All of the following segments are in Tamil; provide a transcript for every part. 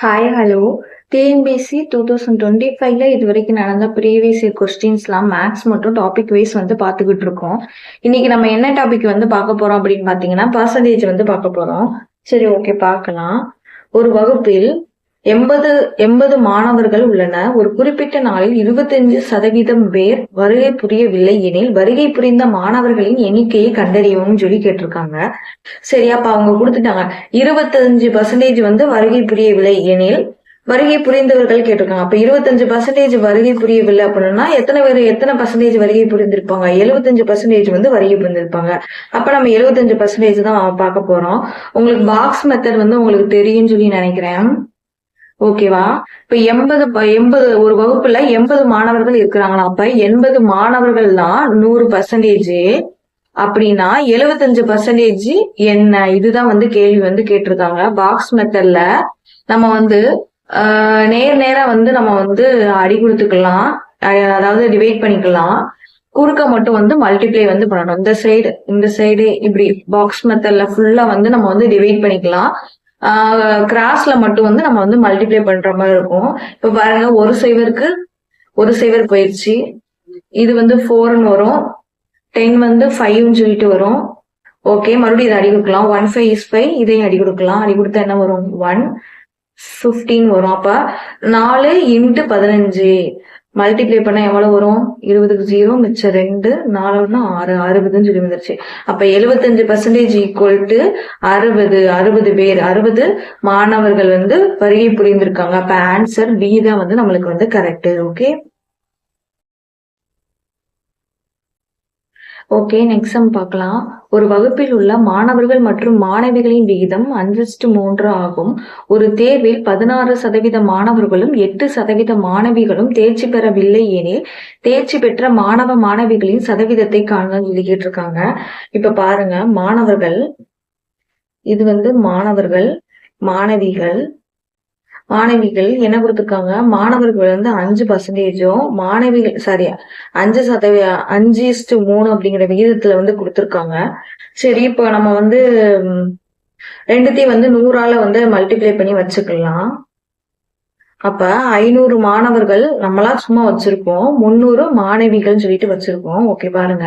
Hi hello TNPSC two thousand twenty ஃபைவ்ல இது வரைக்கும் நடந்த ப்ரீவியஸ் இயர் கொஸ்டின்ஸ்லாம் மேக்ஸ் மட்டும் டாபிக் வைஸ் வந்து பார்த்துக்கிட்டு இருக்கோம். இன்னைக்கு நம்ம என்ன டாபிக் வந்து பார்க்க போறோம் அப்படின்னு பார்த்தீங்கன்னா பர்சன்டேஜ் வந்து பார்க்க போறோம். சரி ஓகே பார்க்கலாம். ஒரு வகுப்பில் எண்பது எண்பது மாணவர்கள் உள்ளன. ஒரு குறிப்பிட்ட நாளில் இருபத்தஞ்சு சதவீதம் பேர் வருகை புரியவில்லை எனில் வருகை புரிந்த மாணவர்களின் எண்ணிக்கையை கண்டறியவும் சொல்லி கேட்டிருக்காங்க. சரி அப்ப அவங்க கொடுத்துட்டாங்க. இருபத்தஞ்சு பர்சன்டேஜ் வந்து வருகை புரியவில்லை எனில் வருகை புரிந்தவர்கள் கேட்டிருக்காங்க. அப்ப இருபத்தஞ்சு பர்சன்டேஜ் வருகை புரியவில்லை அப்படின்னா எத்தனை பேர் எத்தனை பர்சன்டேஜ் வருகை புரிந்திருப்பாங்க? எழுபத்தஞ்சு பர்சன்டேஜ் வந்து வருகை புரிந்திருப்பாங்க. அப்ப நம்ம எழுபத்தஞ்சு பர்சன்டேஜ் தான் பார்க்க போறோம். உங்களுக்கு பாக்ஸ் மெத்தட் வந்து உங்களுக்கு தெரியும்னு சொல்லி நினைக்கிறேன். ஓகேவா? இப்ப எண்பது ப- எண்பது ஒரு வகுப்புல எண்பது மாணவர்கள் இருக்கிறாங்களா அப்ப எண்பது மாணவர்கள் தான் நூறு பர்சன்டேஜ் அப்படின்னா எழுபத்தஞ்சு பர்சன்டேஜ் என்ன? இதுதான் வந்து கேள்வி வந்து கேட்டிருக்காங்க. பாக்ஸ் மெத்தட்ல நம்ம வந்து ஆஹ், நேர் நேரா வந்து நம்ம வந்து அடி கொடுத்துக்கலாம். அதாவது டிவைட் பண்ணிக்கலாம். குறுக்க மட்டும் வந்து மல்டிப்ளை வந்து பண்ணணும். இந்த சைடு இந்த சைடு இப்படி பாக்ஸ் மெத்தட்ல ஃபுல்லா வந்து நம்ம வந்து டிவைட் பண்ணிக்கலாம். கிராஸ்ல மட்டும் வந்து நம்ம வந்து மல்டிப்ளை பண்ற மாதிரி இருக்கும். இப்ப பாருங்க ஒரு சைவருக்கு ஒரு சைவர் போயிடுச்சு இது வந்து ஃபோர்னு வரும். டென் வந்து ஃபைவ்னு சொல்லிட்டு வரும். ஓகே மறுபடியும் இதை அடி கொடுக்கலாம். ஒன் ஃபைவ் இஸ் ஃபைவ் இதையும் அடி கொடுக்கலாம். அடி கொடுத்தா என்ன வரும்? ஒன் ஃபிஃப்டீன் வரும். அப்ப நாலு இன்ட்டு பதினஞ்சு. மல்டிப்ளை பண்ணா எவ்வளவு வரும்? இருபதுக்கு ஜீரோ மிச்சம் ரெண்டு நாலுன்னா ஆறு அறுபதுன்னு சொல்லி வந்துருச்சு. அப்ப எழுபத்தஞ்சு பர்சன்டேஜ் ஈக்குவல் டு அறுபது அறுபது பேர் அறுபது மாணவர்கள் வந்து வருகை புரிந்திருக்காங்க. அப்ப ஆன்சர் பி தான் வந்து நம்மளுக்கு வந்து correct okay okay next sum பார்க்கலாம். ஒரு வகுப்பில் உள்ள மாணவர்கள் மற்றும் மாணவிகளின் விகிதம் அஞ்சு மூன்று ஆகும். ஒரு தேர்வில் பதினாறு சதவீத மாணவர்களும் எட்டு சதவீத மாணவிகளும் தேர்ச்சி பெறவில்லை எனில் தேர்ச்சி பெற்ற மாணவ மாணவிகளின் சதவீதத்தை காண சொல்லி கேட்டிருக்காங்க இப்ப பாருங்க மாணவர்கள் இது வந்து மாணவர்கள் மாணவிகள் மாணவிகள் என்ன கொடுத்துருக்காங்க? மாணவர்கள் வந்து அஞ்சு பர்சன்டேஜும் மாணவிகள் சாரி அஞ்சு சதவீத அஞ்சு இஸ்டு மூணு அப்படிங்கிற விகிதத்துல வந்து கொடுத்துருக்காங்க. சரி இப்போ நம்ம வந்து ரெண்டுத்தையும் வந்து நூறால வந்து மல்டிப்ளை பண்ணி வச்சுக்கலாம். அப்ப ஐநூறு மாணவர்கள் நம்மளா சும்மா வச்சிருக்கோம். முந்நூறு மாணவிகள் சொல்லிட்டு வச்சிருக்கோம். ஓகே பாருங்க.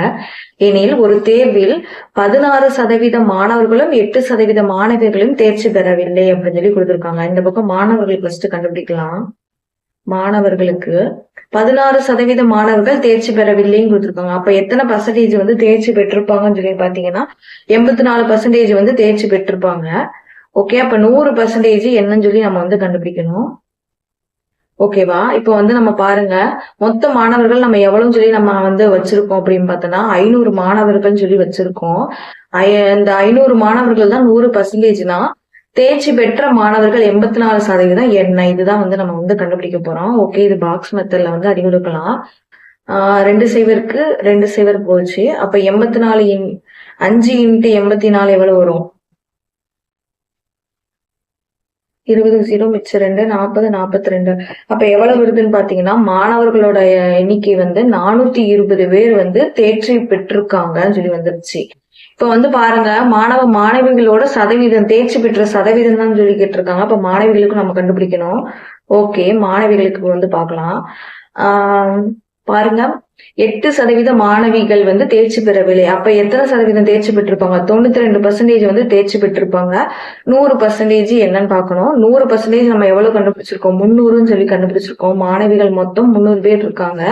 எனில் ஒரு தேர்வில் பதினாறு சதவீத மாணவர்களும் எட்டு சதவீத மாணவிகளும் தேர்ச்சி பெறவில்லை அப்படின்னு சொல்லி கொடுத்திருக்காங்க. இந்த பக்கம் மாணவர்கள் ஃபர்ஸ்ட் கண்டுபிடிக்கலாம். மாணவர்களுக்கு பதினாறு சதவீத மாணவர்கள் தேர்ச்சி பெறவில்லைன்னு கொடுத்துருக்காங்க. அப்ப எத்தனை பர்சன்டேஜ் வந்து தேர்ச்சி பெற்றிருப்பாங்கன்னு சொல்லி பாத்தீங்கன்னா எண்பத்தி நாலு பர்சன்டேஜ் வந்து தேர்ச்சி பெற்றிருப்பாங்க. ஓகே அப்ப நூறு பர்சன்டேஜ் என்னன்னு சொல்லி நம்ம வந்து கண்டுபிடிக்கணும். ஓகேவா? இப்போ வந்து நம்ம பாருங்க மொத்த மாணவர்கள் நம்ம எவ்வளவு சொல்லி நம்ம வந்து வச்சிருக்கோம் அப்படின்னு பார்த்தோம்னா ஐநூறு மாணவர்கள் சொல்லி வச்சிருக்கோம். ஐ- இந்த ஐநூறு மாணவர்கள் தான் நூறு பர்சன்டேஜ்னா தேர்ச்சி பெற்ற மாணவர்கள் எண்பத்தி நாலு சதவீதம் என்ன இதுதான் வந்து நம்ம வந்து கண்டுபிடிக்க போறோம். ஓகே இது பாக்ஸ் மெத்தட்ல வந்து அறிவுறுக்கலாம். ரெண்டு சைவருக்கு ரெண்டு சைவர் போச்சு. அப்ப எண்பத்தி நாலு இன் அஞ்சு இன்ட்டு எண்பத்தி நாலு எவ்வளவு வரும்? இருபது ஜீரோ மிச்சம் ரெண்டு நாற்பது நாற்பத்தி ரெண்டு அப்ப எவ்வளவு வருதுன்னு பாத்தீங்கன்னா மாணவர்களோட எண்ணிக்கை வந்து நானூத்தி இருபது பேர் வந்து தேர்ச்சி பெற்றிருக்காங்கன்னு சொல்லி வந்துருச்சு. இப்ப வந்து பாருங்க மாணவ மாணவிகளோட சதவீதம் தேர்ச்சி பெற்ற சதவீதம் தான் சொல்லி கேட்டிருக்காங்க. அப்ப மாணவிகளுக்கு நம்ம கண்டுபிடிக்கணும். ஓகே மாணவிகளுக்கு வந்து பார்க்கலாம். ஆஹ் பாருங்க. எட்டு சதவீத மாணவிகள் வந்து தேர்ச்சி பெறவில்லை. அப்ப எத்தனை சதவீதம் தேர்ச்சி பெற்றிருப்பாங்க? தொண்ணூத்தி ரெண்டு பர்சன்டேஜ் வந்து தேர்ச்சி பெற்றிருப்பாங்க. நூறு பர்சன்டேஜ் என்னன்னு பாக்கணும் நூறு பர்சன்டேஜ் நம்ம எவ்வளவு கண்டுபிடிச்சிருக்கோம்? முந்நூறுன்னு சொல்லி கண்டுபிடிச்சிருக்கோம். மாணவிகள் மொத்தம் முந்நூறு பேர் இருக்காங்க.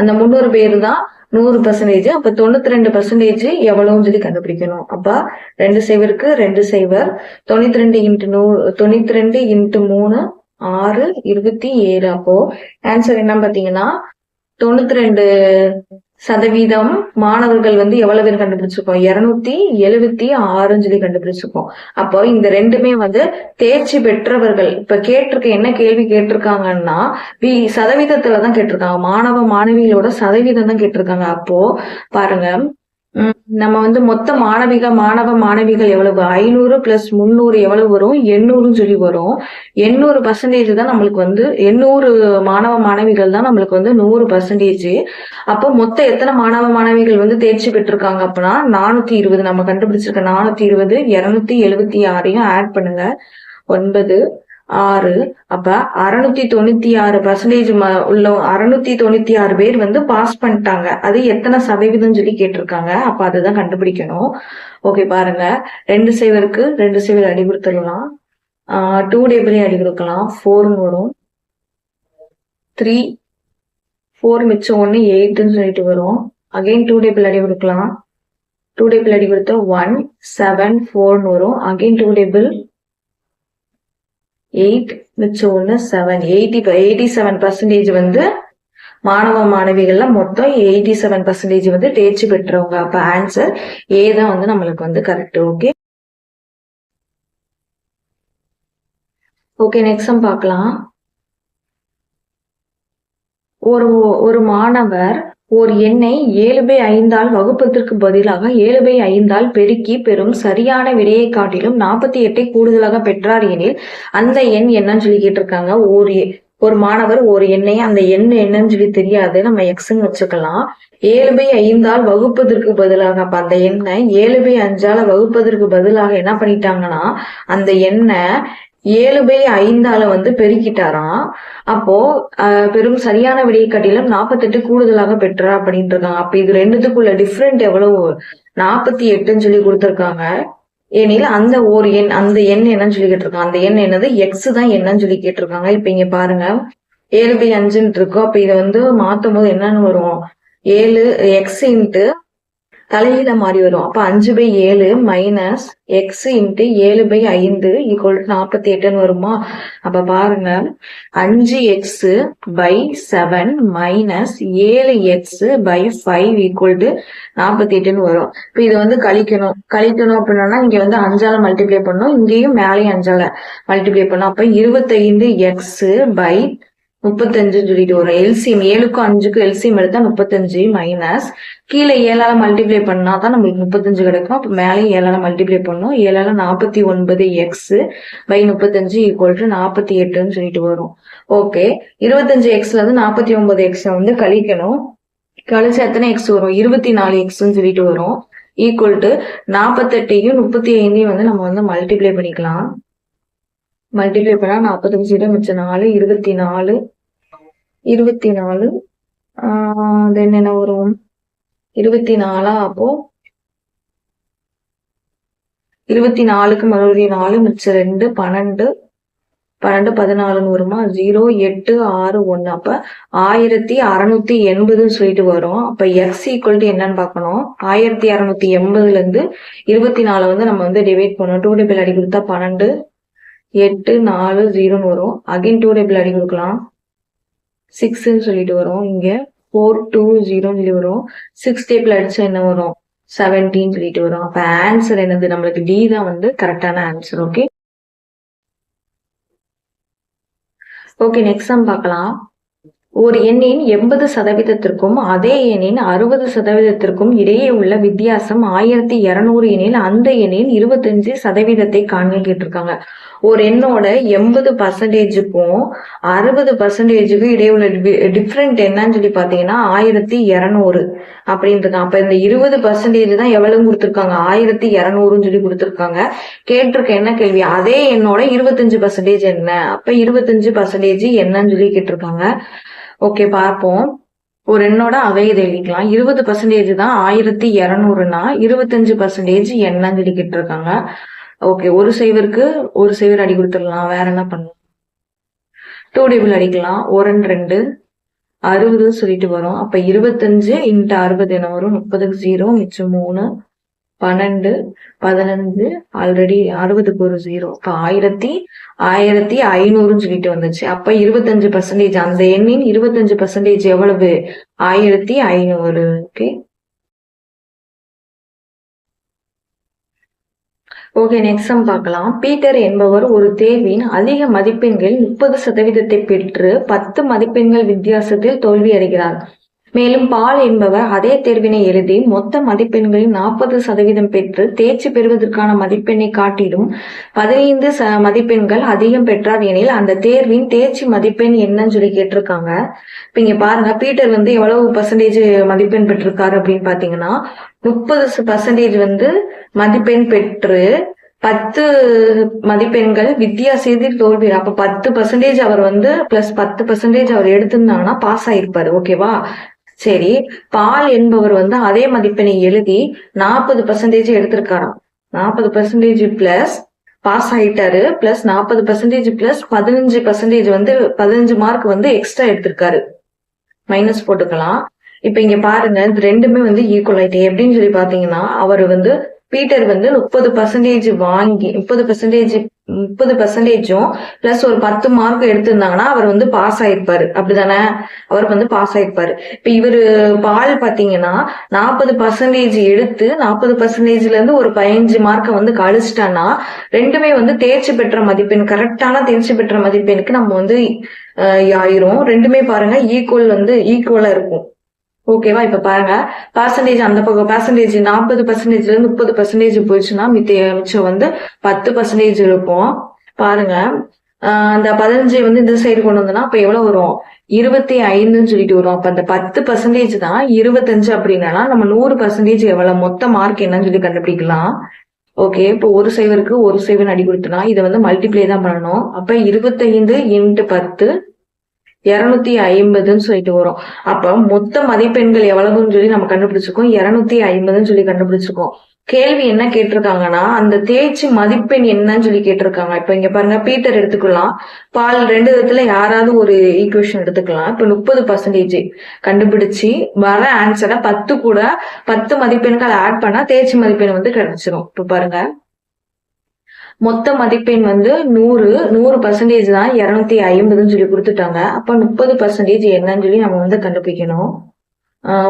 அந்த முந்நூறு பேர் தான் நூறு பர்சன்டேஜ் அப்ப தொண்ணூத்தி ரெண்டு பர்சன்டேஜ் எவ்வளவுன்னு சொல்லி கண்டுபிடிக்கணும். அப்ப ரெண்டு சைவருக்கு ரெண்டு சைவர். தொண்ணூத்தி ரெண்டு இன்ட்டு நூறு தொண்ணூத்தி ரெண்டு இன்ட்டு மூணு ஆறு இருபத்தி ஏழு. அப்போ ஆன்சர் என்ன பாத்தீங்கன்னா தொண்ணூத்தி ரெண்டு சதவீதம் மாணவர்கள் வந்து எவ்வளவு பேர் கண்டுபிடிச்சிருக்கோம்? இருநூத்தி எழுவத்தி ஆறுன்னு சொல்லி கண்டுபிடிச்சிருக்கோம். அப்போ இந்த ரெண்டுமே வந்து தேர்ச்சி பெற்றவர்கள் இப்ப கேட்டிருக்க என்ன கேள்வி கேட்டிருக்காங்கன்னா வி சதவீதத்துலதான் கேட்டிருக்காங்க. மாணவ மாணவிகளோட சதவீதம் தான் கேட்டிருக்காங்க. அப்போ பாருங்க நம்ம வந்து மொத்த மாணவிக மாணவ மாணவிகள் எவ்வளவு? ஐநூறு பிளஸ் முந்நூறு எவ்வளவு வரும்? எண்ணூறுன்னு சொல்லி வரும். எண்ணூறு பர்சன்டேஜ் தான் நம்மளுக்கு வந்து எண்ணூறு மாணவ மாணவிகள் தான் நம்மளுக்கு வந்து நூறு பர்சன்டேஜ் அப்போ மொத்தம் எத்தனை மாணவ மாணவிகள் வந்து தேர்ச்சி பெற்றிருக்காங்க அப்படின்னா நானூத்தி இருபது. நம்ம கண்டுபிடிச்சிருக்க நானூத்தி இருபது இருநூத்தி எழுபத்தி ஆறையும் ஆட் பண்ணுங்க. ஒன்பது ஆறு. அப்ப அறுநூத்தி தொண்ணூத்தி ஆறு பர்சன்டேஜ் உள்ள அறுநூத்தி தொண்ணூத்தி ஆறு பேர் வந்து பாஸ் பண்ணிட்டாங்க. அது எத்தனை சதவீதம் சொல்லி கேட்டிருக்காங்க. அப்ப அதுதான் கண்டுபிடிக்கணும். ஓகே பாருங்க. ரெண்டு சேவருக்கு ரெண்டு சேவர் அடி கொடுத்துடலாம். டூ டேபிளையும் அடி கொடுக்கலாம். ஃபோர்னு வரும். த்ரீ ஃபோர் மிச்சம் ஒன்று எயிட்டுன்னு சொல்லிட்டு வரும். அகைன் டூ டேபிள் அடி கொடுக்கலாம். டூ டேபிள் அடி கொடுத்தா ஒன் செவன் ஃபோர்னு வரும். அகைன் டூ டேபிள் எயிட் மிச்சம் ஒன்று seven eighty eighty seven percentage வந்து மாணவ மாணவிகள்ல மொத்தம் எயிட்டி செவன் பர்சன்டேஜ் வந்து தேர்ச்சி பெற்றவங்க. அப்ப ஆன்சர் ஏ தான் வந்து நம்மளுக்கு வந்து கரெக்ட் ஓகே ஓகே நெக்ஸ்ட் பார்க்கலாம். ஒரு ஒரு மாணவர் ஓர் எண்ணை ஏழு பை ஐந்தால் வகுப்பதற்கு பதிலாக ஏழு பை ஐந்தால் பெருக்கி பெறும் சரியான விடையை காட்டிலும் நாற்பத்தி எட்டை கூடுதலாக பெற்றார் எனில் அந்த எண் என்னன்னு சொல்லி கேட்டிருக்காங்க. ஒரு ஒரு மாணவர் ஒரு எண்ணை அந்த எண் என்னன்னு சொல்லி தெரியாது. நம்ம எக்ஸ்ன்னு வச்சுக்கலாம். ஏழு பை ஐந்தால் வகுப்பதற்கு பதிலாக அப்ப அந்த எண்ணை ஏழு பை அஞ்சால வகுப்பதற்கு பதிலாக என்ன பண்ணிட்டாங்கன்னா அந்த எண்ணை ஏழு பை ஐந்தால வந்து பெருக்கிட்டாராம். அப்போ பெரும் சரியான விடையை காட்டிலும் நாற்பத்தெட்டு கூடுதலாக பெற்றா அப்படின்ட்டு இருக்காங்க அப்ப இது ரெண்டுத்துக்குள்ள டிஃப்ரெண்ட் எவ்வளவு? நாற்பத்தி எட்டுன்னு சொல்லி கொடுத்துருக்காங்க. ஏனில் அந்த ஓர் எண் அந்த எண் என்னன்னு சொல்லி கேட்டிருக்காங்க. அந்த எண் என்னது? எக்ஸ் தான் என்னன்னு சொல்லி கேட்டிருக்காங்க. இப்ப இங்க பாருங்க. ஏழு பை அஞ்சுன்னு இருக்கும் அப்ப இதை வந்து மாத்தும் போது என்னன்னு வரும்? ஏழு எக்ஸ் இன்ட்டு தலையில மாறி வரும். அப்ப அஞ்சு பை ஏழு மைனஸ் எக்ஸ் இன்ட்டு ஏழு பை ஐந்து ஈக்குவல் நாற்பத்தி எட்டுன்னு வருமா? அப்ப பாருங்க. அஞ்சு எக்ஸ் பை செவன் மைனஸ் ஏழு x by five equal to நாற்பத்தி எட்டுன்னு வரும். இப்ப இதை வந்து கழிக்கணும். கழிக்கணும் அப்படின்னா இங்க வந்து அஞ்சால மல்டிப்ளை பண்ணும் இங்கேயும் மேலேயும் அஞ்சால மல்டிப்ளை பண்ணும் அப்ப இருபத்தைந்து எக்ஸ் பை முப்பத்தஞ்சுன்னு சொல்லிட்டு வரும். எல்சிஎம் ஏழுக்கும் அஞ்சுக்கும் எல்சிஎம் எடுத்தா முப்பத்தஞ்சு மைனஸ் கீழே ஏழால மல்டிப்ளை பண்ணா தான் நம்மளுக்கு முப்பத்தஞ்சு கிடைக்கும். அப்போ மேலேயும் ஏழால மல்டிப்ளை பண்ணும். ஏழால நாற்பத்தி ஒன்பது எக்ஸ் பை முப்பத்தஞ்சு ஈக்குவல் டு நாற்பத்தி எட்டுன்னு சொல்லிட்டு வரும். ஓகே இருபத்தஞ்சு எக்ஸ்ல இருந்து நாற்பத்தி ஒன்பது எக்ஸ் வந்து கழிக்கணும். கழிச்சு எத்தனை எக்ஸ் வரும்? இருபத்தி நாலு எக்ஸ்ன்னு சொல்லிட்டு வரும். ஈக்குவல் டு நாற்பத்தெட்டையும் முப்பத்தி ஐந்தையும் வந்து நம்ம வந்து மல்டிப்ளை பண்ணிக்கலாம். மல்டிப்ளை பண்ணா நாற்பத்தஞ்சு மிச்சம் நாலு இருபத்தி நாலு இருபத்தி நாலு. தென் என்ன வரும்? இருபத்தி நாலா அப்போ இருபத்தி நாலுக்கு மறுபடியும் நாலு மிச்சம் ரெண்டு பன்னெண்டு. பன்னெண்டு பதினாலுன்னு வருமா? ஜீரோ எட்டு ஆறு ஒன்று அப்ப ஆயிரத்தி அறநூத்தி எண்பதுன்னு சொல்லிட்டு வரும். அப்ப எக்ஸ் ஈக்குவல் டு என்னன்னு பார்க்கணும். ஆயிரத்தி அறநூத்தி எண்பதுல இருந்து இருபத்தி நாலு வந்து நம்ம வந்து டிவைட் பண்ணோம் டூ டிபிள் அடி கொடுத்தா பன்னெண்டு. எட்டு நாலு ஜீரோன்னு வரும். அகைன் டூ டேபிள் அடி கொடுக்கலாம். சிக்ஸ்ன்னு சொல்லிட்டு வரும். இங்கே ஃபோர் டூ ஜீரோன்னு சொல்லி வரும். சிக்ஸ் டேபிள் அடிச்சா என்ன வரும்? செவன்டீன் சொல்லிட்டு வரும். அப்போ ஆன்சர் என்னது? நம்மளுக்கு டி தான் வந்து கரெக்டான answer okay okay next sum பார்க்கலாம். ஒரு எண்ணின் எண்பது சதவீதத்திற்கும் அதே எண்ணின் அறுபது சதவீதத்திற்கும் இடையே உள்ள வித்தியாசம் ஆயிரத்தி இருநூறு எண்ணில் அந்த எண்ணின் இருபத்தஞ்சு சதவீதத்தை காண்கிட்டு கேட்டிருக்காங்க. ஒரு எண்ணோட எண்பது பர்சன்டேஜுக்கும் அறுபது பர்சன்டேஜுக்கும் இடையே உள்ள டிஃப்ரெண்ட் என்னன்னு சொல்லி பாத்தீங்கன்னா ஆயிரத்தி இருநூறு அப்படின்ட்டுருக்காங்க அப்ப இந்த இருபது பர்சன்டேஜ் தான் எவ்வளவு கொடுத்துருக்காங்க? ஆயிரத்தி இருநூறுன்னு சொல்லி கொடுத்துருக்காங்க. கேட்டிருக்க என்ன கேள்வி? அதே எண்ணோட இருபத்தஞ்சு பர்சன்டேஜ் என்ன? அப்ப இருபத்தஞ்சு பர்சன்டேஜ் என்னன்னு சொல்லி கேட்டிருக்காங்க. ஓகே பார்ப்போம். ஒரு எண்ணோட அவையை எழுதிக்கலாம். இருபது பர்சன்டேஜ் தான் ஆயிரத்தி இரநூறுனா இருபத்தஞ்சு பர்சன்டேஜ் எண்ணம் சொல்லி இருக்காங்க. ஓகே ஒரு சைவருக்கு ஒரு சைவர் அடி கொடுத்துடலாம். வேற என்ன பண்ணலாம் டூ டேபிள் அடிக்கலாம். ஒரு ரெண்டு. அறுபதுன்னு சொல்லிட்டு வரும். அப்ப இருபத்தஞ்சு இன்ட்டு அறுபது என்ன வரும்? முப்பதுக்கு ஜீரோ மிச்சம் மூணு. பன்னெண்டு பதினஞ்சு ஆல்ரெடி அறுபதுக்கு ஒரு ஜீரோ இப்போ ஆயிரத்தி ஆயிரத்தி ஐநூறுன்னு சொல்லிட்டு வந்துச்சு. அப்ப இருபத்தஞ்சு பர்சன்டேஜ் அந்த எண்ணின் இருபத்தஞ்சு பர்சன்டேஜ் எவ்வளவு? ஆயிரத்தி ஐநூறு. ஓகே ஓகே நெக்ஸ்ட் சம் பார்க்கலாம். பீட்டர் என்பவர் ஒரு தேர்வின் அதிக மதிப்பெண்கள் முப்பது சதவீதத்தை பெற்று பத்து மதிப்பெண்கள் வித்தியாசத்தில் தோல்வி அடைகிறார் மேலும் பால் என்பவர் அதே தேர்வினை எழுதி மொத்த மதிப்பெண்களில் நாற்பது சதவீதம் பெற்று தேர்ச்சி பெறுவதற்கான மதிப்பெண்ணை காட்டிலும் பதினைந்து ச மதிப்பெண்கள் அதிகம் பெற்றார் எனில் அந்த தேர்வின் தேர்ச்சி மதிப்பெண் என்னன்னு சொல்லி கேட்டிருக்காங்க. இப்ப இங்க பாருங்க பீட்டர் வந்து எவ்வளவு பர்சன்டேஜ் மதிப்பெண் பெற்றிருக்காரு அப்படின்னு பாத்தீங்கன்னா முப்பது பர்சன்டேஜ் வந்து மதிப்பெண் பெற்று பத்து மதிப்பெண்கள் வித்தியாசத்தில் தோல்வி. அப்ப பத்து பர்சன்டேஜ் அவர் வந்து பிளஸ் பத்து பர்சன்டேஜ் அவர் எடுத்திருந்தாங்கன்னா பாஸ் ஆயிருப்பாரு ஓகேவா சரி பால் என்பவர் வந்து அதே மதிப்பெண்ணை எழுதி நாற்பது பர்சன்டேஜ் எடுத்திருக்காராம். நாற்பது பர்சன்டேஜ் பிளஸ் பாஸ் ஆயிட்டாரு பிளஸ் நாற்பது பர்சன்டேஜ் பிளஸ் பதினஞ்சு பர்சன்டேஜ் வந்து பதினஞ்சு மார்க் வந்து எக்ஸ்ட்ரா எடுத்திருக்காரு. மைனஸ் போட்டுக்கலாம். இப்ப இங்க பாருங்க இது ரெண்டுமே வந்து ஈக்குவல் ஆயிட்டு. எப்படின்னு சொல்லி பாத்தீங்கன்னா அவர் வந்து பீட்டர் வந்து முப்பது பர்சன்டேஜ் வாங்கி முப்பது பர்சன்டேஜ் முப்பது பர்சன்டேஜும் பிளஸ் ஒரு பத்து மார்க் எடுத்திருந்தாங்கன்னா அவர் வந்து பாஸ் ஆயிருப்பாரு. அப்படிதானே? அவர் வந்து பாஸ் ஆயிருப்பாரு. இப்ப இவரு பால் பாத்தீங்கன்னா நாற்பது பர்சன்டேஜ் எடுத்து நாற்பது பர்சன்டேஜ்ல இருந்து ஒரு பதினஞ்சு மார்க்கை வந்து கழிச்சிட்டான்னா ரெண்டுமே வந்து தேர்ச்சி பெற்ற மதிப்பெண் கரெக்டான தேர்ச்சி பெற்ற மதிப்பெண்ணுக்கு நம்ம வந்து ஆயிரும். ரெண்டுமே பாருங்க ஈக்குவல் வந்து ஈக்குவலா இருக்கும். ஓகேவா இப்ப பாருங்க. பர்சன்டேஜ் அந்த பக்கம் பர்சன்டேஜ் நாற்பது பர்சன்டேஜ்ல இருந்து முப்பது பர்சன்டேஜ் போயிடுச்சுன்னா மித்த மிச்சம் வந்து பத்து பர்சன்டேஜ் இருக்கும். பாருங்க. அந்த பதினஞ்சு வந்து இந்த சைடு கொண்டு வந்தோம்னா அப்ப எவ்வளவு வரும்? இருபத்தி ஐந்துன்னு சொல்லிட்டு வரும். அப்ப அந்த பத்து பர்சன்டேஜ் தான் இருபத்தஞ்சு அப்படின்னா நம்ம நூறு பர்சன்டேஜ் எவ்வளவு? மொத்த மார்க் என்னன்னு சொல்லி கண்டுபிடிக்கலாம். ஓகே இப்போ ஒரு சைவருக்கு ஒரு சைவன் அடி கொடுத்தனா இதை வந்து மல்டிப்ளை தான் பண்ணணும். அப்ப இருபத்தைந்து இன்ட்டு பத்து இருநூத்தி ஐம்பதுன்னு சொல்லிட்டு வரும். அப்ப மொத்த மதிப்பெண்கள் எவ்வளவுன்னு சொல்லி நம்ம கண்டுபிடிச்சிருக்கோம். இருநூத்தி ஐம்பதுன்னு சொல்லி கண்டுபிடிச்சிருக்கோம். கேள்வி என்ன கேட்டிருக்காங்கன்னா அந்த தேய்ச்சி மதிப்பெண் என்னன்னு சொல்லி கேட்டிருக்காங்க. இப்ப இங்க பாருங்க பீட்டர் எடுத்துக்கலாம். பால் ரெண்டு விதத்துல யாராவது ஒரு ஈக்குவேஷன் எடுத்துக்கலாம். இப்ப முப்பது பர்சன்டேஜ் கண்டுபிடிச்சு வர ஆன்சரை பத்து கூட பத்து மதிப்பெண்கள் ஆட் பண்ணா தேய்ச்சி மதிப்பெண் வந்து கிடைச்சிரும். இப்ப பாருங்க. மொத்த மதிப்பெண் வந்து நூறு நூறு பர்சன்டேஜ் தான் இருநூத்தி ஐம்பதுன்னு சொல்லி கொடுத்துட்டாங்க. அப்ப முப்பது பர்சன்டேஜ் என்னன்னு சொல்லி நம்ம வந்து கண்டுபிடிக்கணும்.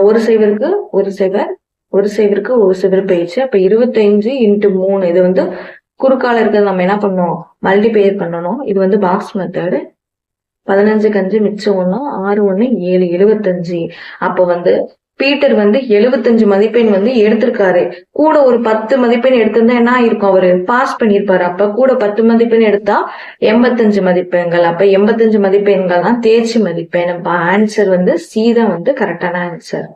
ஒரு சைவருக்கு ஒரு சைவர் ஒரு சைவருக்கு ஒரு சைவர் போயிடுச்சு அப்ப இருபத்தஞ்சு இன்ட்டு மூணு இது வந்து குறுக்கால இருக்கிறது நம்ம என்ன பண்ணோம் மல்டிபேயர் பண்ணணும். இது வந்து பாக்ஸ் மெத்தடு பதினஞ்சு கஞ்சி மிச்சம் ஒன்று ஆறு ஒன்று ஏழு எழுபத்தஞ்சு அப்போ வந்து பீட்டர் வந்து எழுபத்தஞ்சு மதிப்பெண் வந்து எடுத்திருக்காரு. கூட ஒரு பத்து மதிப்பெண் எடுத்திருந்தா என்ன ஆயிருக்கும் அவரு? பாஸ் பண்ணிருப்பாரு அப்ப கூட பத்து மதிப்பெண் எடுத்தா எண்பத்தஞ்சு மதிப்பெண்கள். அப்ப எண்பத்தஞ்சு மதிப்பெண்கள் தான் தேர்ச்சி மதிப்பெண். ஆன்சர் வந்து சி தான் வந்து கரெக்டான ஆன்சர்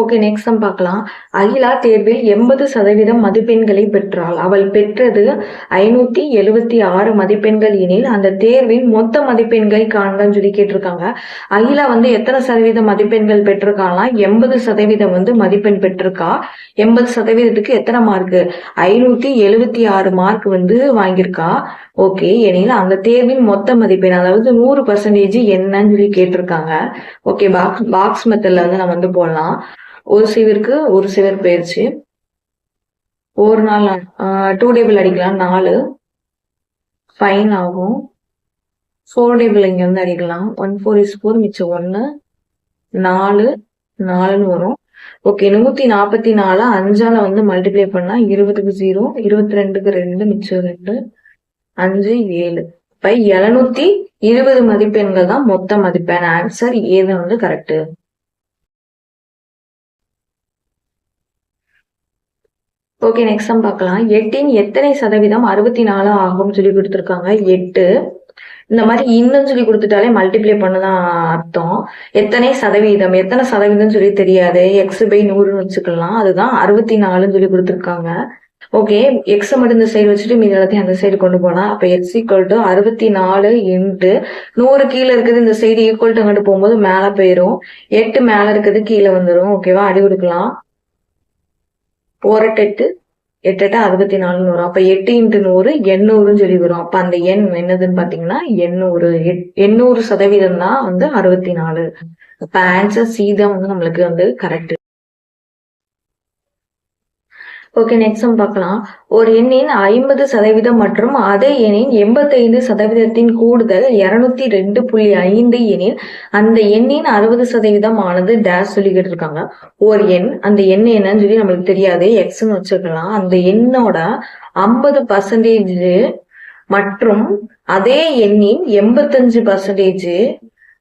ஓகே நெக்ஸ்ட் சம் பார்க்கலாம். அகிலா தேர்வில் எண்பது சதவீதம் மதிப்பெண்களை பெற்றாள். அவள் பெற்றது ஐநூத்தி எழுவத்தி ஆறு மதிப்பெண்கள் எனில் அந்த தேர்வின் மொத்த மதிப்பெண்களை காண்கன்னு சொல்லி கேட்டிருக்காங்க. அகிலா வந்து எத்தனை சதவீத மதிப்பெண்கள் பெற்றிருக்காங்களா எண்பது சதவீதம் வந்து மதிப்பெண் பெற்றிருக்கா. எண்பது சதவீதத்துக்கு எத்தனை மார்க் ஐநூத்தி எழுவத்தி ஆறு மார்க் வந்து வாங்கியிருக்கா. ஓகே எனில் அந்த தேர்வின் மொத்த மதிப்பெண் அதாவது நூறு பர்சன்டேஜ் என்னன்னு சொல்லி கேட்டிருக்காங்க. ஓகே பாக்ஸ் பாக்ஸ் மெத்தட்ல வந்து நம்ம வந்து போடலாம். ஒரு சிவருக்கு ஒரு சிவர் போயிருச்சு. ஒரு நாள் டூ டேபிள் அடிக்கலாம் நாலு. ஃபைன் ஆகும். ஃபோர் டேபிள் இங்கே வந்து அடிக்கலாம். ஒன் ஃபோர் இஸ் ஃபோர் மிச்சம் ஒன்று நாலு நாலுன்னு வரும். ஓகே நூற்றி நாற்பத்தி நாலு அஞ்சால் வந்து மல்டிப்ளை பண்ணால் இருபதுக்கு ஜீரோ இருபத்தி ரெண்டுக்கு ரெண்டு மிச்சம் ரெண்டு அஞ்சு ஏழு. இப்போ எழுநூத்தி இருபது மதிப்பெண்கள் தான் மொத்த மதிப்பெண். ஆன்சர் ஏது வந்து கரெக்டு ஓகே நெக்ஸ்ட் சம் பார்க்கலாம். எட்டின் எத்தனை சதவீதம் அறுபத்தி நாலு ஆகும் சொல்லி கொடுத்துருக்காங்க. எட்டு. இந்த மாதிரி இன்னும் சொல்லி கொடுத்துட்டாலே மல்டிப்ளை பண்ணதான் அர்த்தம். எத்தனை சதவீதம்? எத்தனை சதவீதம் சொல்லி தெரியாது. எக்ஸ் பை நூறுன்னு வச்சுக்கலாம். அதுதான் அறுபத்தி நாலுன்னு சொல்லி கொடுத்துருக்காங்க. ஓகே எக்ஸ் மட்டும் இந்த சைடு வச்சுட்டு மீதி எல்லாத்தையும் அந்த சைடு கொண்டு போனா அப்ப எக்ஸ் ஈக்குவல் டு அறுபத்தி நாலு இன்ட்டு நூறு கீழே இருக்குது. இந்த சைடு ஈக்குவல் டு அங்கிட்டு போகும்போது மேல போயிரும். எட்டு மேல இருக்குது கீழே வந்துடும் ஓகேவா அடி கொடுக்கலாம். ஓரட்டு எட்டு எட்டு எட்டு அறுபத்தி நாலுன்னு வரும். அப்ப எட்டு இன்ட்டு நூறு எண்ணூறுன்னு சொல்லி வரும் அப்ப அந்த எண் என்னதுன்னு பாத்தீங்கன்னா எண்ணூறு எட்- எண்ணூறு சதவீதம் தான் வந்து அறுபத்தி நாலு. அப்ப ஆன்சர் சி தான் வந்து நம்மளுக்கு வந்து கரெக்ட் ஓகே நெக்ஸ்ட் நம்ம பார்க்கலாம். ஒரு எண்ணின் ஐம்பது சதவீதம் மற்றும் அதே எண்ணின் எண்பத்தைந்து சதவீதத்தின் கூடுதல் இருநூத்தி ரெண்டு புள்ளி ஐந்து எனில் அந்த எண்ணின் அறுபது சதவீதம் ஆனது டேஷ் சொல்லிக்கிட்டு இருக்காங்க ஒரு எண் அந்த எண் என்னன்னு சொல்லி நம்மளுக்கு தெரியாது. எக்ஸ்ன்னு வச்சுக்கலாம். அந்த எண்ணோட ஐம்பது பர்சன்டேஜ் மற்றும் அதே எண்ணின் எண்பத்தஞ்சு பர்சன்டேஜ்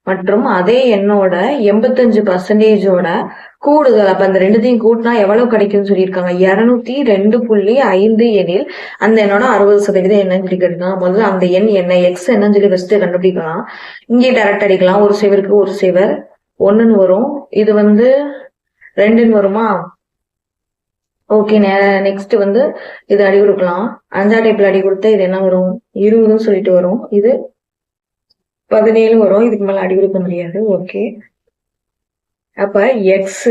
மற்றும் அதே எண்ணோட எண்பத்தஞ்சு பர்சன்டேஜோட கூடுதல் அப்ப அந்த ரெண்டுத்தையும் கூட்டினா எவ்வளவு கிடைக்கும்னு சொல்லியிருக்காங்க. இருநூத்தி ரெண்டு புள்ளி ஐந்து எனில் அந்த எண்ணோட அறுபது சதவீதம் என்னன்னு சொல்லி கிடைக்கலாம் முதல்ல அந்த எண் என்ன எக்ஸ் என்னன்னு சொல்லி ஃபர்ஸ்ட் கண்டுபிடிக்கலாம். இங்கே டைரக்ட் அடிக்கலாம். ஒரு சேவருக்கு ஒரு சேவர். ஒன்னுன்னு வரும். இது வந்து ரெண்டுன்னு வருமா? ஓகே நெக்ஸ்ட் வந்து இது அடி கொடுக்கலாம். அஞ்சா டைப்ல அடி கொடுத்தா இது என்ன வரும்? இருபதுன்னு சொல்லிட்டு வரும். இது பதினேழு வரும். இதுக்கு மேல அடி கொடுக்க முடியாது. ஓகே அப்ப எக்ஸ்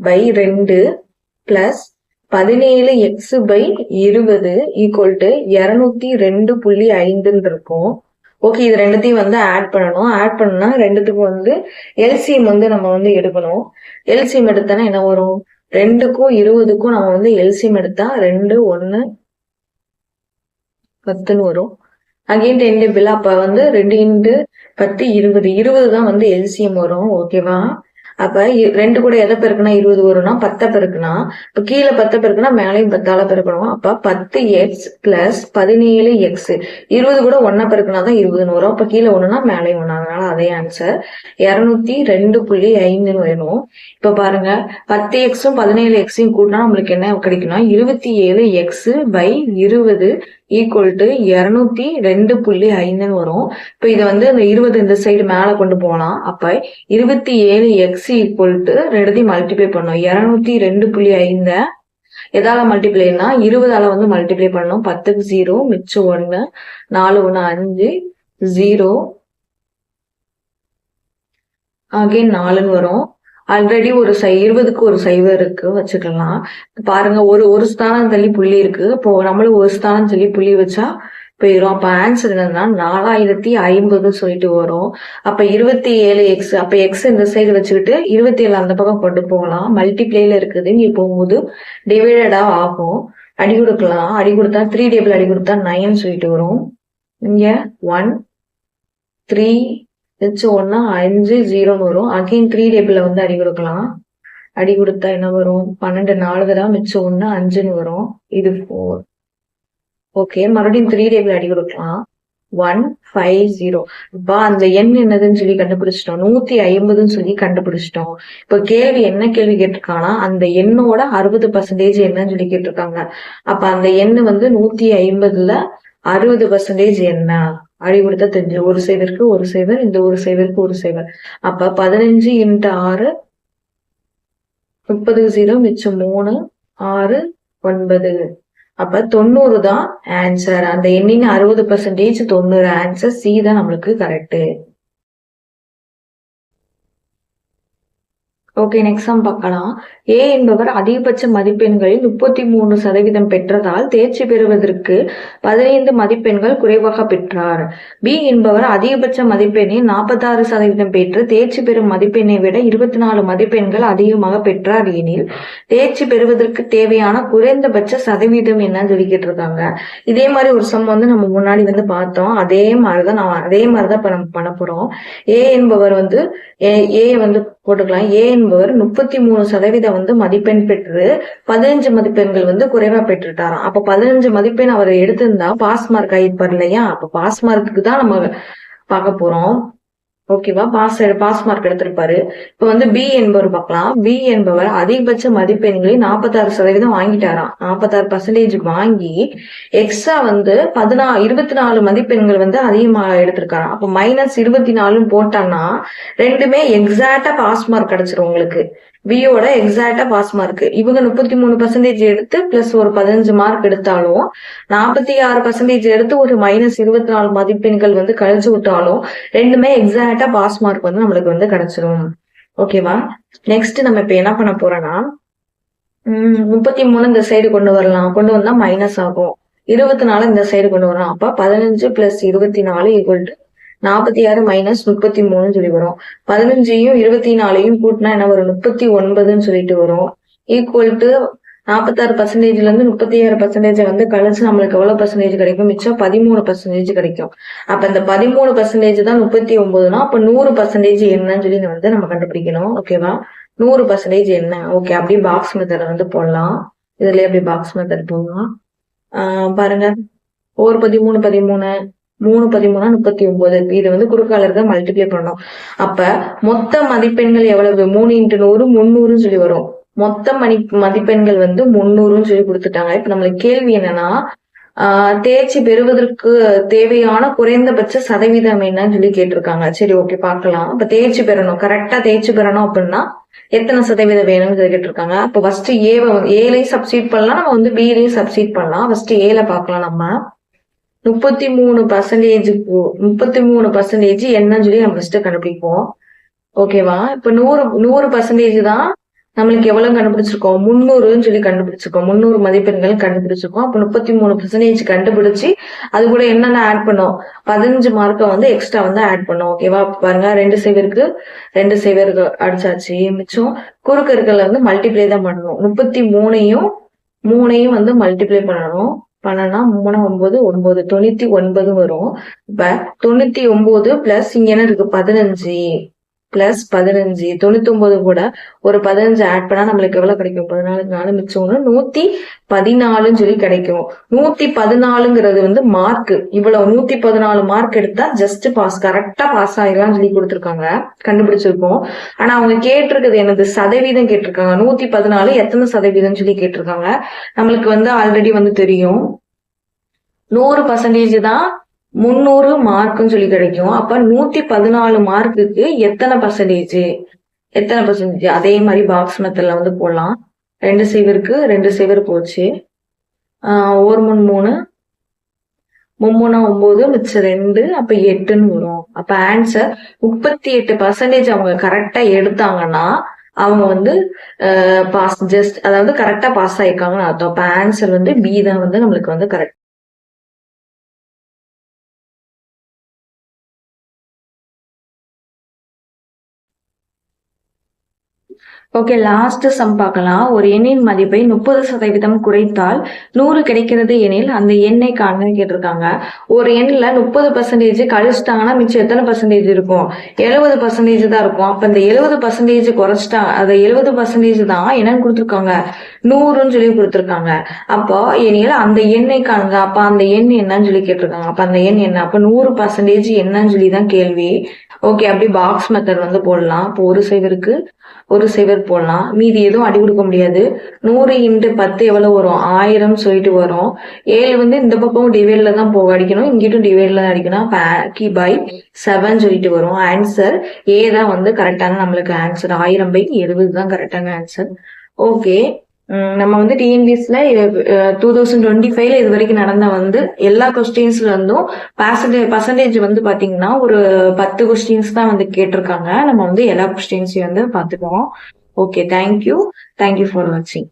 பை ரெண்டு பிளஸ் பதினேழு எக்ஸ் பை இருபது ஈக்குவல் டு இருநூத்தி ரெண்டு புள்ளி ஐந்துன்னு இருக்கும். ஓகே இது ரெண்டுத்தையும் வந்து ஆட் பண்ணணும். ஆட் பண்ணா ரெண்டுத்துக்கும் வந்து எல்சிஎம் வந்து நம்ம வந்து எடுக்கணும். எல்சிஎம் எடுத்தோன்னா என்ன வரும்? ரெண்டுக்கும் இருபதுக்கும் நம்ம வந்து எல்சிஎம் எடுத்தா ரெண்டு ஒன்னு பத்துன்னு வரும். அகைன் டென் டேபிள் அப்ப வந்து ரெண்டு இன்ட்டு பத்து இருபது. இருபது தான் வந்து எல்சிஎம் வரும் ஓகேவா அப்ப ரெண்டு கூட எதை பெருக்குனா இருபது வரும்னா பத்தை பெருக்குனா இப்ப கீழே பத்தை பெருக்குனா மேலையும் பத்தால பெருக்கணும். அப்ப பத்து எக்ஸ் பிளஸ் பதினேழு எக்ஸ் இருபது கூட ஒன்னா பெருக்குனா தான் இருபதுன்னு வரும். அப்ப கீழே ஒண்ணுனா மேலையும் ஒண்ணு. அதனால அதே ஆன்சர் இருநூத்தி ரெண்டு புள்ளி ஐந்துன்னு வரும் இப்ப பாருங்க பத்து எக்ஸும் பதினேழு எக்ஸையும் கூட்டினா நம்மளுக்கு என்ன கிடைக்கும்னா இருபத்தி ஏழு எக்ஸ் பை இருபது ஈக்குவல் டு இருநூத்தி ரெண்டு புள்ளி ஐந்துன்னு வரும். இப்ப இதை வந்து இந்த இருபது இந்த சைடு மேல கொண்டு போகலாம் அப்ப இருபத்தி ஏழு எக்ஸ் ஈக்குவல் டு ரெண்டுத்தையும் மல்டிப்ளை பண்ணும். இருநூத்தி ரெண்டு புள்ளி ஐந்த. எதால மல்டிப்ளைனா இருபதால வந்து மல்டிப்ளை பண்ணணும் பத்துக்கு ஜீரோ மிச்சம் ஒண்ணு. நாலு ஒண்ணு அஞ்சு ஜீரோ அகைன் நாலுன்னு வரும். ஆல்ரெடி ஒரு சை இருபதுக்கு ஒரு சைவர் இருக்கு வச்சுக்கலாம். பாருங்க ஒரு ஒரு ஸ்தானம் தள்ளி புள்ளி இருக்கு. இப்போ நம்மளும் ஒரு ஸ்தானம் சொல்லி புள்ளி வச்சா போயிடும் அப்ப ஆன்சர் என்னன்னா நாலாயிரத்தி ஐம்பது சொல்லிட்டு வரும். அப்ப இருபத்தி ஏழு எக்ஸ் அப்ப எக்ஸ் இந்த சைடு வச்சுக்கிட்டு இருபத்தி ஏழு அந்த பக்கம் கொண்டு போகலாம். மல்டிப்ளேல இருக்குது. இங்க போகும்போது டிவைடடா ஆகும். அடி கொடுக்கலாம். அடி கொடுத்தா த்ரீ டேபிள் அடி கொடுத்தா நைன் சொல்லிட்டு வரும். இங்க ஒன் த்ரீ ஹெச் ஒன்னா அஞ்சு ஜீரோன்னு வரும். அகைன் த்ரீ டேபிள்ல வந்து அடி கொடுக்கலாம். அடி கொடுத்தா என்ன வரும்? பன்னெண்டு நாலு தடவை மிச்சம் ஒன்று அஞ்சுன்னு வரும். இது ஃபோர் ஓகே மறுபடியும் த்ரீ டேபிள் அடி கொடுக்கலாம். ஒன் ஃபைவ் ஜீரோ இப்போ அந்த எண் என்னதுன்னு சொல்லி கண்டுபிடிச்சிட்டோம். நூத்தி ஐம்பதுன்னு சொல்லி கண்டுபிடிச்சிட்டோம். இப்போ கேள்வி என்ன கேள்வி கேட்டிருக்காங்கன்னா அந்த எண்ணோட அறுபது பர்சன்டேஜ் என்னன்னு சொல்லி கேட்டிருக்காங்க. அப்ப அந்த எண் வந்து நூத்தி ஐம்பதுல அறுபது பர்சன்டேஜ் என்ன? அடி கொடுத்தா தெரிஞ்சு. ஒரு சைவருக்கு ஒரு சைவர் இந்த ஒரு சைவருக்கு ஒரு சைவர் அப்ப பதினஞ்சு இன்ட்டு ஆறு முப்பது ஜீரோ மிச்சம் மூணு ஆறு ஒன்பது. அப்ப தொண்ணூறு தான் ஆன்சர் அந்த எண்ணின் அறுபது பர்சன்டேஜ் தொண்ணூறு ஆன்சர் சி தான் நம்மளுக்கு கரெக்ட் ஓகே நெக்ஸ்ட் சம் பார்க்கலாம். ஏ என்பவர் அதிகபட்ச மதிப்பெண்களில் முப்பத்தி மூணு சதவீதம் பெற்றதால் தேர்ச்சி பெறுவதற்கு பதினைந்து மதிப்பெண்கள் குறைவாக பெற்றார். பி என்பவர் அதிகபட்ச மதிப்பெண்ணில் நாற்பத்தாறு சதவீதம் பெற்று தேர்ச்சி பெறும் மதிப்பெண்ணை விட இருபத்தி நாலு மதிப்பெண்கள் அதிகமாக பெற்றார். எனில் தேர்ச்சி பெறுவதற்கு தேவையான குறைந்தபட்ச சதவீதம் என்னன்னு சொல்லிக்கிட்டு இருக்காங்க இதே மாதிரி ஒரு சம் வந்து நம்ம முன்னாடி வந்து பார்த்தோம். அதே மாதிரிதான் நான் அதே மாதிரிதான் இப்ப நம்ம பண்ண போறோம். ஏ என்பவர் வந்து ஏ ஏ வந்து போட்டுக்கலாம். ஏ என்பவர் முப்பத்தி மூணு சதவீதம் வந்து மதிப்பெண் பெற்று பதினஞ்சு மதிப்பெண்கள் வந்து குறைவா பெற்றுட்டாராம். அப்ப பதினஞ்சு மதிப்பெண் அவர் எடுத்திருந்தா பாஸ் மார்க் ஆயிருப்பார் இல்லையா? அப்ப பாஸ் மார்க்குக்கு தான் நம்ம பார்க்க போறோம். ஓகேவா பாஸ் பாஸ் மார்க் எடுத்திருப்பாரு. இப்ப வந்து பி என்பவர் பார்க்கலாம். பி என்பவர் அதிகபட்ச மதிப்பெண்களை நாற்பத்தாறு சதவீதம் வாங்கிட்டாராம். நாற்பத்தாறு பர்சன்டேஜ் வாங்கி எக்ஸ்ட்ரா வந்து பதினா இருபத்தி நாலு மதிப்பெண்கள் வந்து அதிகமா எடுத்திருக்காராம். அப்ப மைனஸ் இருபத்தி நாலும் போட்டான்னா ரெண்டுமே எக்ஸாக்டா பாஸ் மார்க் கிடைச்சிரும் உங்களுக்கு. பியோட எக்ஸாக்டா பாஸ் மார்க் இவங்க முப்பத்தி மூணு பர்சன்டேஜ் எடுத்து பிளஸ் ஒரு பதினஞ்சு மார்க் எடுத்தாலும் நாற்பத்தி ஆறு பர்சன்டேஜ் எடுத்து ஒரு மைனஸ் இருபத்தி நாலு மதிப்பெண்கள் வந்து கழிச்சு விட்டாலும் ரெண்டுமே எக்ஸாக்டா பாஸ் மார்க் வந்து நம்மளுக்கு வந்து கிடைச்சிரும். ஓகேவா நெக்ஸ்ட் நம்ம இப்ப என்ன பண்ண போறோம்னா முப்பத்தி மூணு இந்த சைடு கொண்டு வரலாம். கொண்டு வந்தா மைனஸ் ஆகும். இருபத்தி நாலு இந்த சைடு கொண்டு வரலாம். அப்ப பதினஞ்சு பிளஸ் இருபத்தி நாலு ஈக்குவல் டு நாற்பத்தி ஆறு மைனஸ் முப்பத்தி மூணுன்னு சொல்லி வரும். பதினஞ்சையும் இருபத்தி நாலையும் கூட்டினா என்ன வரும்? முப்பத்தி ஒன்பதுன்னு சொல்லிட்டு வரும். ஈக்குவல் டு நாற்பத்தாறு பர்சன்டேஜ்ல இருந்து முப்பத்தி ஆறு பர்சன்டேஜ் வந்து கழிச்சு நம்மளுக்கு எவ்வளவு பர்சன்டேஜ் கிடைக்கும்? மிச்சம் பதிமூணு பர்சன்டேஜ் கிடைக்கும். அப்ப இந்த பதிமூணு பர்சன்டேஜ் தான் முப்பத்தி ஒன்பதுனா அப்ப நூறு பர்சன்டேஜ் என்னன்னு சொல்லி வந்து நம்ம கண்டுபிடிக்கணும். ஓகேவா நூறு பர்சன்டேஜ் என்ன? ஓகே அப்படியே பாக்ஸ் மெத்தட் வந்து போடலாம். இதுல அப்படியே பாக்ஸ் மெத்தட் போடலாம். ஆஹ் பாருங்க. ஒரு பதிமூணு பதிமூணு. மூணு பதிமூணா முப்பத்தி ஒன்பது. இது வந்து குறுக்கால மல்டிப்ளை பண்ணணும். அப்ப மொத்த மதிப்பெண்கள் எவ்வளவு? மூணு இன்ட்டு நூறு முந்நூறுன்னு சொல்லி வரும். மொத்த மணி மதிப்பெண்கள் வந்து முந்நூறுன்னு சொல்லி கொடுத்துட்டாங்க. இப்ப நம்மளுக்கு கேள்வி என்னன்னா ஆஹ் தேர்ச்சி பெறுவதற்கு தேவையான குறைந்தபட்ச சதவீதம் என்னன்னு சொல்லி கேட்டிருக்காங்க. சரி ஓகே பார்க்கலாம். அப்ப தேர்ச்சி பெறணும். கரெக்டா தேர்ச்சி பெறணும் அப்படின்னா எத்தனை சதவீதம் வேணும்னு சொல்லி கேட்டிருக்காங்க. அப்ப ஃபர்ஸ்ட் ஏவை ஏலையும் சப்சீட் பண்ணலாம். நம்ம வந்து பிலையும் சப்சீட் பண்ணலாம். ஃபர்ஸ்ட் ஏல பார்க்கலாம் நம்ம. முப்பத்தி மூணு பர்சன்டேஜுக்கு முப்பத்தி மூணு பர்சன்டேஜ் என்னன்னு சொல்லி நம்ம ஃபர்ஸ்ட் கண்டுபிடிப்போம். ஓகேவா இப்ப நூறு நூறு பர்சன்டேஜ் தான் நம்மளுக்கு எவ்வளவு கண்டுபிடிச்சிருக்கோம்? முந்நூறுன்னு சொல்லி கண்டுபிடிச்சிருக்கோம். முந்நூறு மதிப்பெண்கள் கண்டுபிடிச்சிருக்கோம். அப்ப முப்பத்தி மூணு பர்சன்டேஜ் கண்டுபிடிச்சு அது கூட என்னென்ன ஆட் பண்ணோம்? பதினஞ்சு மார்க்கை வந்து எக்ஸ்ட்ரா வந்து ஆட் பண்ணோம். ஓகேவா பாருங்க. ரெண்டு சேவருக்கு ரெண்டு சேவருக்கு அடிச்சாச்சு. மிச்சம் குறுக்கு இருக்கல வந்து மல்டிப்ளை தான் பண்ணணும். முப்பத்தி மூணையும் மூணையும் வந்து மல்டிப்ளை பண்ணணும். பண்ணனா மூணு ஒன்பது ஒன்பது. தொண்ணூத்தி ஒன்பது வரும். இப்ப தொண்ணூத்தி ஒன்பது பிளஸ் இங்க என்ன இருக்கு? பதினஞ்சு. பிளஸ் பதினஞ்சு தொண்ணூத்தொன்பது கூட ஒரு பதினஞ்சு ஆட் பண்ணா நம்மளுக்கு எவ்வளவு கிடைக்கும்? பதினாலு நாலு மிச்சம் நூத்தி பதினாலுன்னு சொல்லி கிடைக்கும். நூத்தி பதினாலுங்கிறது வந்து மார்க் இவ்வளவு நூத்தி பதினாலு மார்க் எடுத்தா ஜஸ்ட் பாஸ் கரெக்டா பாஸ் ஆயிடலாம் சொல்லி கொடுத்துருக்காங்க. கண்டுபிடிச்சிருக்கோம் ஆனா அவங்க கேட்டிருக்கிறது எனது சதவீதம் கேட்டிருக்காங்க. நூத்தி பதினாலு எத்தனை சதவீதம் சொல்லி கேட்டிருக்காங்க. நம்மளுக்கு வந்து ஆல்ரெடி வந்து தெரியும். நூறு பர்சன்டேஜ் தான் முந்நூறு மார்க்குன்னு சொல்லி கிடைக்கும். அப்ப நூத்தி பதினாலு மார்க்குக்கு எத்தனை பர்சன்டேஜ் எத்தனை பர்சன்டேஜ் அதே மாதிரி பாக்ஸ் மெத்தட்ல வந்து போடலாம். ரெண்டு சைவருக்கு ரெண்டு சைவர் போச்சு. ஆஹ் ஒரு மூணு மூணு மும்மூணா ஒன்பது மிச்சம் ரெண்டு அப்ப எட்டுன்னு வரும். அப்ப ஆன்சர் முப்பத்தி எட்டு பர்சன்டேஜ் அவங்க கரெக்டா எடுத்தாங்கன்னா அவங்க வந்து பாஸ் ஜஸ்ட் அதாவது கரெக்டா பாஸ் ஆயிருக்காங்கன்னு அர்த்தம். அப்ப ஆன்சர் வந்து பி தான் வந்து நம்மளுக்கு வந்து கரெக்ட் ஓகே லாஸ்ட் சம் பார்க்கலாம். ஒரு எண்ணின் மதிப்பை முப்பது சதவீதம் குறைத்தால் நூறு கிடைக்கிறது எனில் அந்த எண்ணை காண கேட்டிருக்காங்க. ஒரு எண்ணில் முப்பது பர்சன்டேஜ் கழிச்சிட்டாங்கன்னா மிச்சம் எத்தனை பர்சன்டேஜ் இருக்கும்? எழுபது பர்சன்டேஜ் தான் இருக்கும். அப்போ இந்த எழுபது பர்சன்டேஜ் குறைச்சிட்டாங்க அது எழுபது பர்சன்டேஜ் தான் என்னன்னு கொடுத்துருக்காங்க. நூறுன்னு சொல்லி கொடுத்துருக்காங்க. அப்போ எனில் அந்த எண்ணை காணுங்க அப்ப அந்த எண் என்னன்னு சொல்லி கேட்டிருக்காங்க. அப்ப அந்த எண் என்ன? அப்போ நூறு பர்சன்டேஜ் என்னன்னு சொல்லி தான் கேள்வி. ஓகே அப்படி பாக்ஸ் மெத்தட் வந்து போடலாம். இப்போ ஒரு சைவருக்கு ஒரு சைவர் போடலாம். மீதி எதுவும் அடி கொடுக்க முடியாது. நூறு இன்ட்டு பத்து எவ்வளோ வரும்? ஆயிரம் சொல்லிட்டு வரும். ஏழு வந்து இந்த பக்கம் டிவைடில் தான் போக அடிக்கணும். இங்கிட்டும் டிவைடில் தான் அடிக்கணும். கி பை செவன் சொல்லிட்டு வரும். ஆன்சர் ஏ தான் வந்து கரெக்டான நம்மளுக்கு ஆன்சர் ஆயிரம் பை எழுபது தான் கரெக்டான ஆன்சர் ஓகே நம்ம வந்து டிஎன்பிஎஸ்ல டூ தௌசண்ட் டுவெண்ட்டி ஃபைவ்ல இது வரைக்கும் நடந்த வந்து எல்லா கொஸ்டின்ஸ்ல இருந்தும் பர்சன்டேஜ் பர்சன்டேஜ் வந்து பாத்தீங்கன்னா ஒரு பத்து கொஸ்டின்ஸ் தான் வந்து கேட்டிருக்காங்க. நம்ம வந்து எல்லா கொஸ்டின்ஸையும் வந்து பார்த்துக்குவோம். ஓகே தேங்க்யூ தேங்க்யூ ஃபார் வாட்சிங்